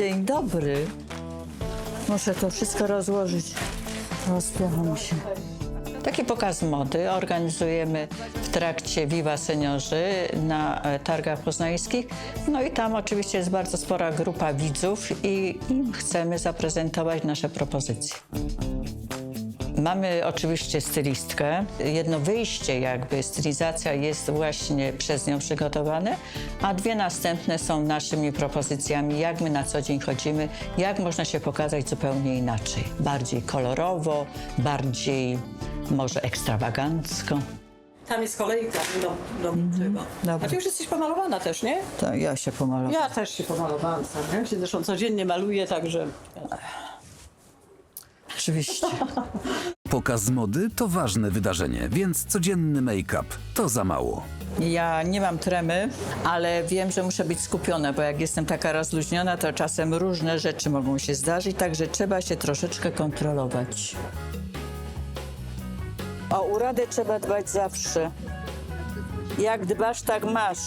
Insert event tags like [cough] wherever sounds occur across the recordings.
Dzień dobry. Muszę to wszystko rozłożyć. Rozpięło mi się. Taki pokaz mody organizujemy w trakcie Viva Seniorzy na e, targach poznańskich. No i tam oczywiście jest bardzo spora grupa widzów i im chcemy zaprezentować nasze propozycje. Mamy oczywiście stylistkę. Jedno wyjście, jakby stylizacja jest właśnie przez nią przygotowane, a dwie następne są naszymi propozycjami, jak my na co dzień chodzimy, jak można się pokazać zupełnie inaczej. Bardziej kolorowo, bardziej może ekstrawagancko. Tam jest kolejka do, do tego. Dobra. A ty już jesteś pomalowana też, nie? To ja się pomalowałam. Ja też się pomalowałam sam. Ja się zresztą codziennie maluję, także... Oczywiście. [laughs] Pokaz mody to ważne wydarzenie, więc codzienny make-up to za mało. Ja nie mam tremy, ale wiem, że muszę być skupiona, bo jak jestem taka rozluźniona, to czasem różne rzeczy mogą się zdarzyć, także trzeba się troszeczkę kontrolować. O uradę trzeba dbać zawsze. Jak dbasz, tak masz.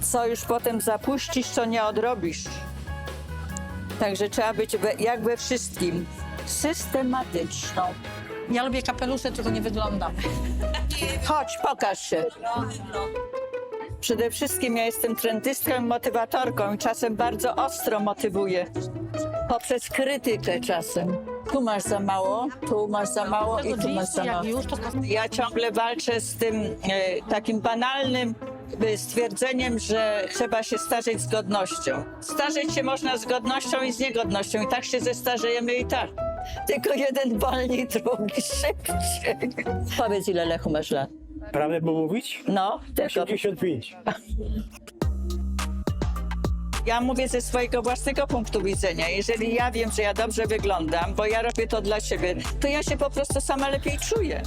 Co już potem zapuścisz, to nie odrobisz. Także trzeba być we, jak we wszystkim systematyczną. Ja lubię kapelusze, tylko nie wyglądam. Chodź, pokaż się. Przede wszystkim ja jestem trendystką motywatorką i czasem bardzo ostro motywuję. Poprzez krytykę czasem. Tu masz za mało, tu masz za mało i tu masz za mało. Ja ciągle walczę z tym e, takim banalnym stwierdzeniem, że trzeba się starzeć z godnością. Starzeć się można z godnością i z niegodnością i tak się zestarzejemy i tak. Tylko jeden wolniej, drugi szybciej. Powiedz, ile Lechu masz lat? Prawie mu mówić? No, tylko 85. ja mówię ze swojego własnego punktu widzenia. Jeżeli ja wiem, że ja dobrze wyglądam, bo ja robię to dla siebie, to ja się po prostu sama lepiej czuję.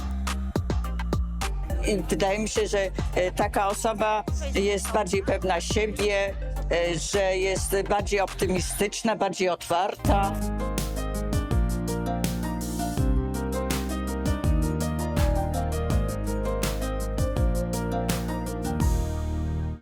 I wydaje mi się, że e, taka osoba jest bardziej pewna siebie, e, że jest bardziej optymistyczna, bardziej otwarta.